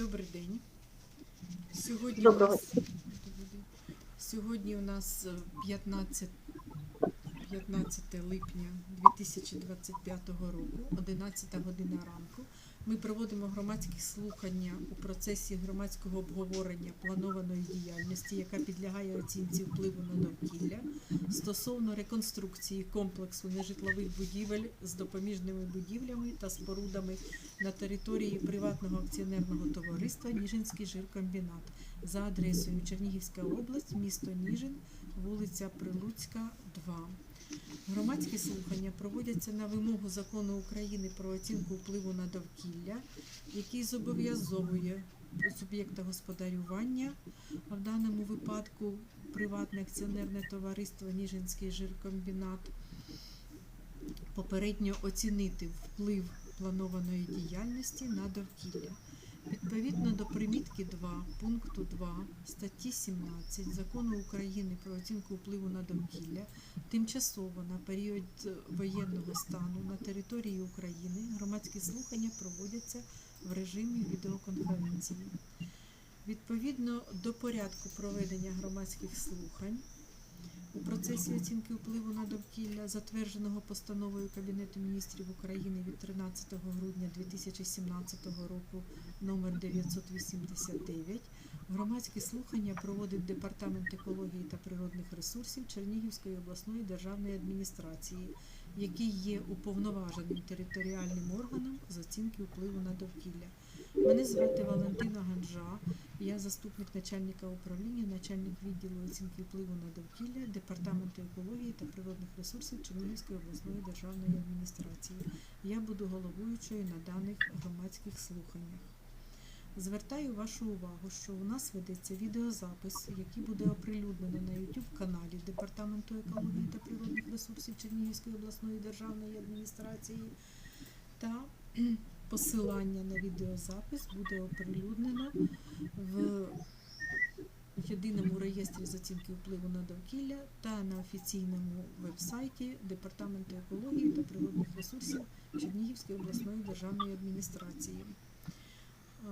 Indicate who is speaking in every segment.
Speaker 1: Добрий день. Сьогодні у нас. Сьогодні у нас е, 15, 15 липня 2025 року, 11 година ранку. Ми проводимо громадські слухання у процесі громадського обговорення планованої діяльності, яка підлягає оцінці впливу на довкілля стосовно реконструкції комплексу нежитлових будівель з допоміжними будівлями та спорудами на території приватного акціонерного товариства Ніжинський жиркомбінат за адресою Чернігівська область, місто Ніжин, вулиця Прилуцька, 2. Громадські слухання проводяться на вимогу закону України про оцінку впливу на довкілля, який зобов'язовує суб'єкта господарювання, а в даному випадку приватне акціонерне товариство Ніжинський жиркомбінат, попередньо оцінити вплив планованої діяльності на довкілля. Відповідно до примітки 2 пункту 2 статті 17 Закону України про оцінку впливу на довкілля тимчасово на період воєнного стану на території України громадські слухання проводяться в режимі відеоконференції. Відповідно до порядку проведення громадських слухань у процесі оцінки впливу на довкілля, затвердженого постановою Кабінету міністрів України від 13 грудня 2017 року номер 989, громадські слухання проводить Департамент екології та природних ресурсів Чернігівської обласної державної адміністрації, який є уповноваженим територіальним органом з оцінки впливу на довкілля. Мене звати Валентина Ганжа, я заступник начальника управління, начальник відділу оцінки впливу на довкілля Департаменту екології та природних ресурсів Чернігівської обласної державної адміністрації. Я буду головуючою на даних громадських слуханнях. Звертаю вашу увагу, що у нас ведеться відеозапис, який буде оприлюднено на YouTube каналі Департаменту екології та природних ресурсів Чернігівської обласної державної адміністрації та посилання на відеозапис буде оприлюднено в єдиному реєстрі з оцінки впливу на довкілля та на офіційному вебсайті Департаменту екології та природних ресурсів Чернігівської обласної державної адміністрації. Е,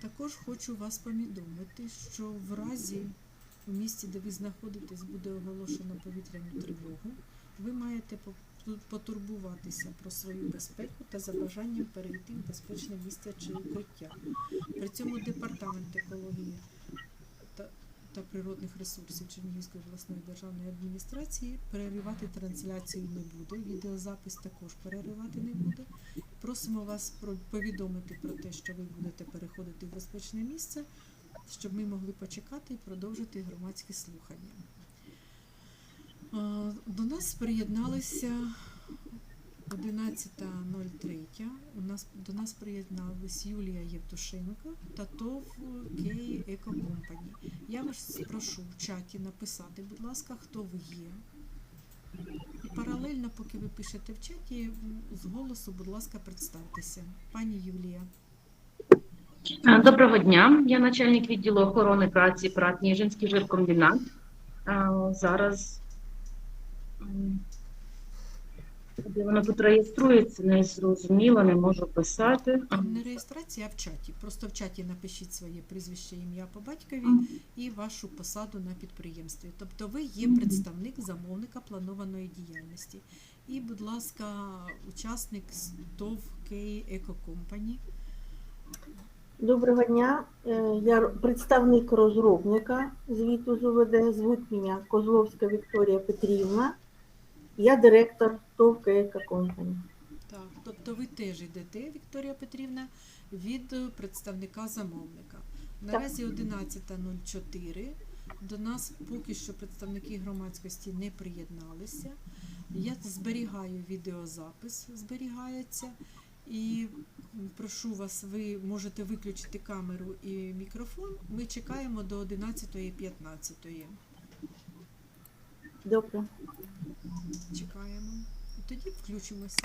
Speaker 1: Також хочу вас повідомити, що в разі у місті, де ви знаходитесь, буде оголошено повітряну тривогу. Ви маєте потурбуватися про свою безпеку та за бажанням перейти в безпечне місце чи укриття. При цьому департамент екології та, та природних ресурсів Чернігівської обласної державної адміністрації переривати трансляцію не буде. Відеозапис також переривати не буде. Просимо вас про повідомити про те, що ви будете переходити в безпечне місце, щоб ми могли почекати і продовжити громадські слухання. До нас приєдналися 11.03. У нас до нас приєдналась Юлія Євтушенко та ТОВ Кей Еко Компані. Я вас прошу в чаті написати, будь ласка, хто ви є. І паралельно, поки ви пишете в чаті, з голосу, будь ласка, представтеся. Пані Юлія.
Speaker 2: Доброго дня. Я начальник відділу охорони праці ПРАТ Ніжинський жиркомбінат. Зараз де воно тут реєструється, не зрозуміло, не можу писати.
Speaker 1: А не реєстрація, а в чаті. Просто в чаті напишіть своє прізвище, ім'я по батькові і вашу посаду на підприємстві. Тобто ви є представник замовника планованої діяльності. І, будь ласка, учасник з ТОВ Кей Еко Компані.
Speaker 3: Доброго дня. Е, Я представник розробника звіту з УВД. Звуть мене Козловська Вікторія Петрівна. Я директор ТОВ Кейка Компані.
Speaker 1: Так, тобто ви теж йдете, Вікторія Петрівна, від е, представника замовника. Наразі 11.04. До нас поки що представники громадськості не приєдналися. Я зберігаю відеозапис, зберігається. І прошу вас, ви можете виключити камеру і мікрофон. Ми чекаємо до 11.15.
Speaker 3: Добре.
Speaker 1: Чекаємо. І тоді включимося.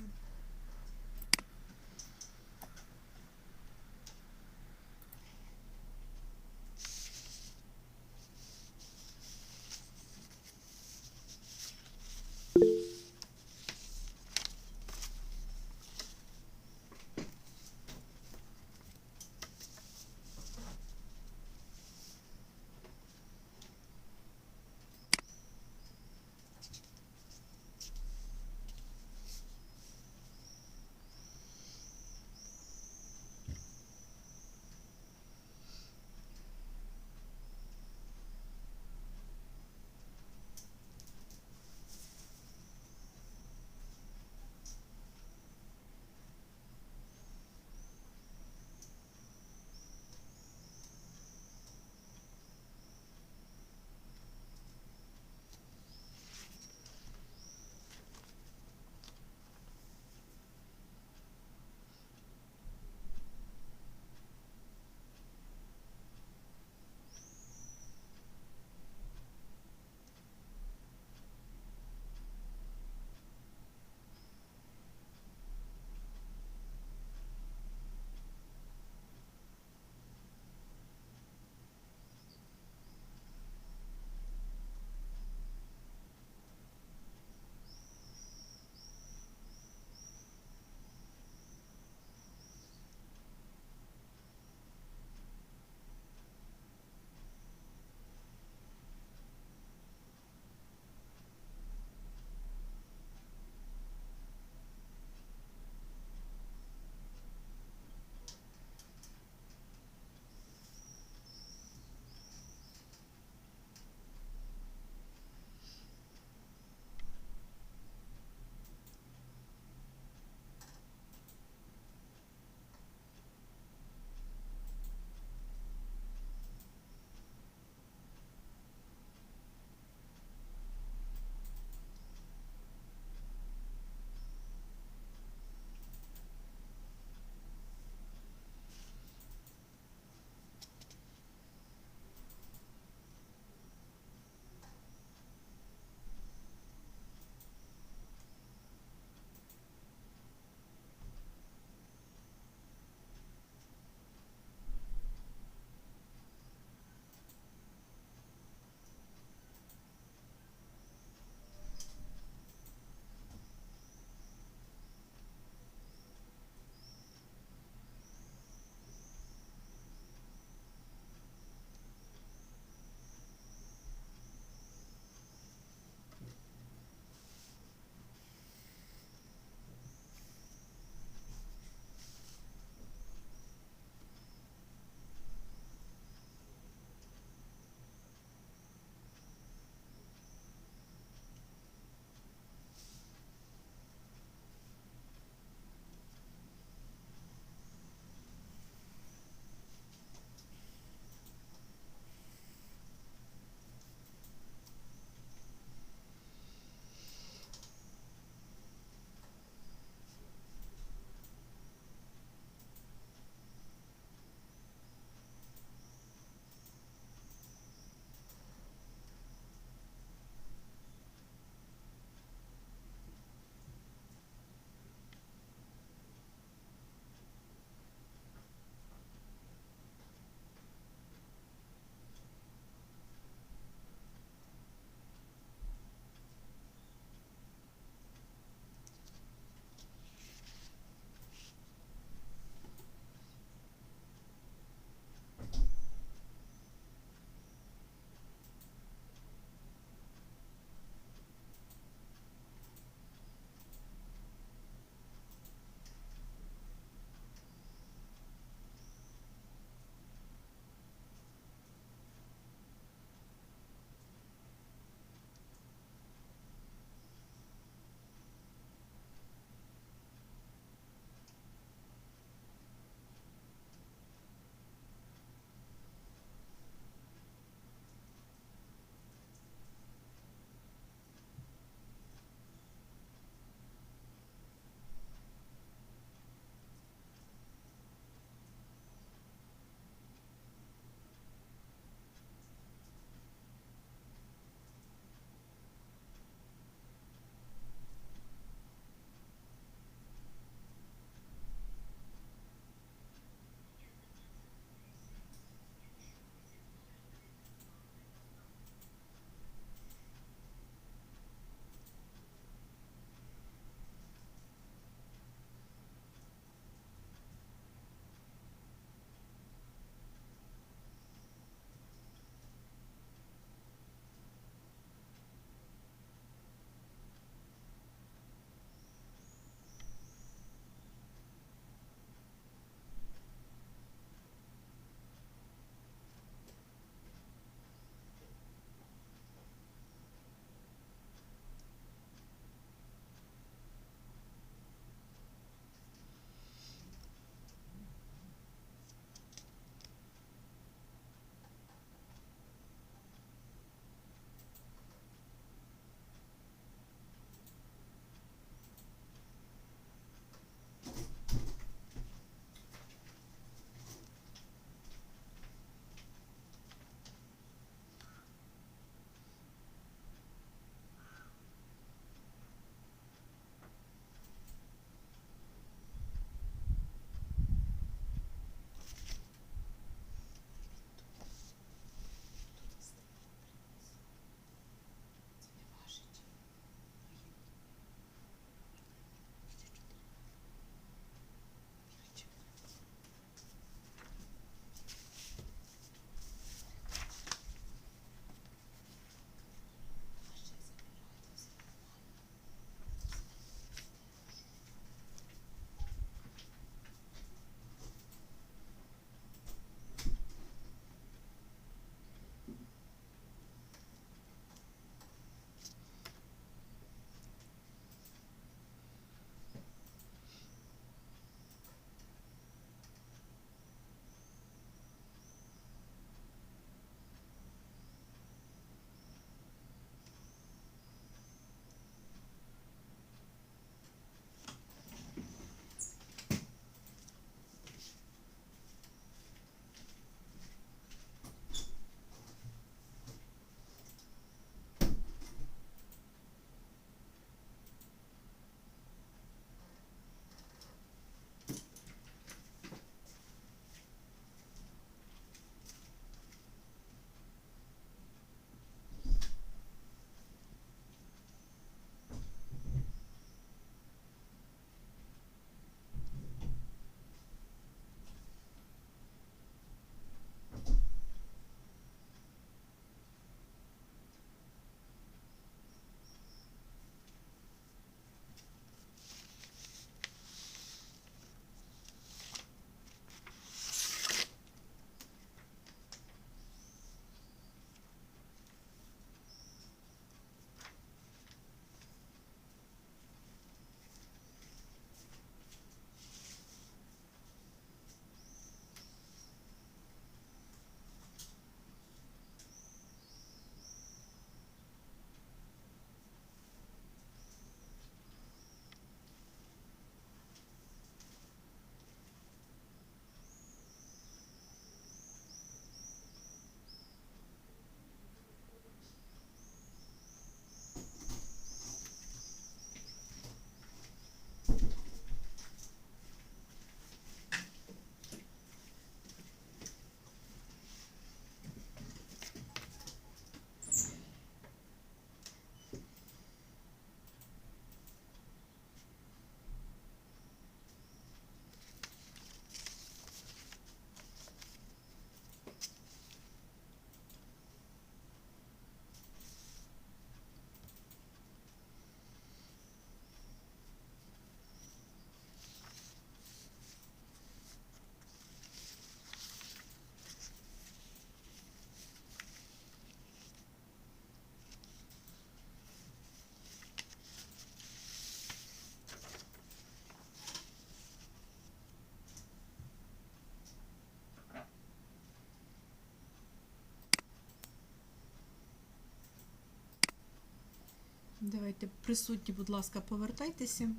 Speaker 1: Давайте присутні, будь ласка, повертайтеся.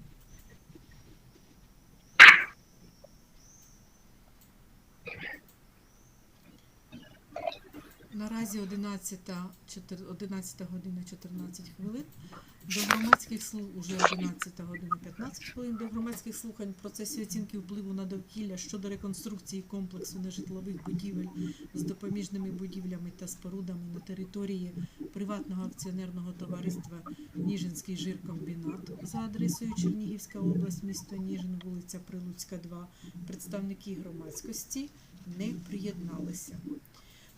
Speaker 1: Наразі 11, чотир- 11 година 14 хвилин. До громадських слух уже 11 година 15 хвилин. До громадських слухань в процесі оцінки впливу на довкілля щодо реконструкції комплексу нежитлових будівель з допоміжними будівлями та спорудами на території приватного акціонерного товариства Ніжинський жиркомбінат за адресою Чернігівська область, місто Ніжин, вулиця Прилуцька, 2. Представники громадськості не приєдналися.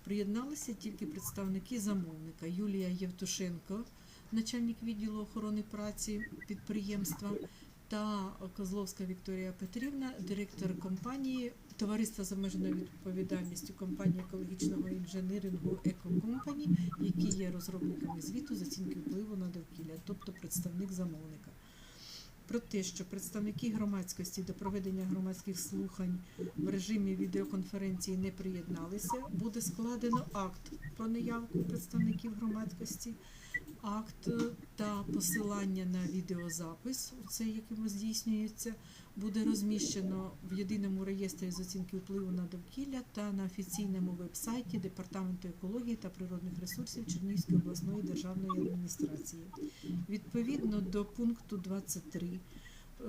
Speaker 1: Приєдналися тільки представники замовника Юлія Євтушенко, начальник відділу охорони праці підприємства, та Козловська Вікторія Петрівна, директор компанії Товариства з обмеженою відповідальністю компанії екологічного інженерингу Екокомпані, які є розробниками звіту з оцінки впливу на довкілля, тобто представник замовника. Про те, що представники громадськості до проведення громадських слухань в режимі відеоконференції не приєдналися, буде складено акт про неявку представників громадськості, акт е, та посилання на відеозапис, це яким здійснюється, буде розміщено в єдиному реєстрі з оцінки впливу на довкілля та на офіційному веб-сайті Департаменту екології та природних ресурсів Чернігівської обласної державної адміністрації. Відповідно до пункту 23 е,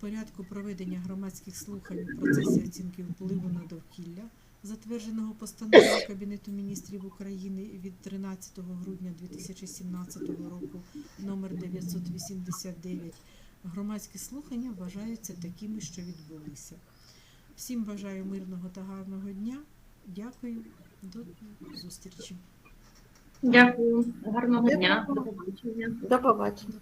Speaker 1: порядку проведення громадських слухань у процесі оцінки впливу на довкілля, затвердженого постановою Кабінету міністрів України від 13 грудня 2017 року номер 989, громадські слухання вважаються такими, що відбулися. Всім бажаю мирного та гарного дня. Дякую, до зустрічі.
Speaker 2: Дякую, гарного дня.
Speaker 3: До побачення.
Speaker 1: До побачення.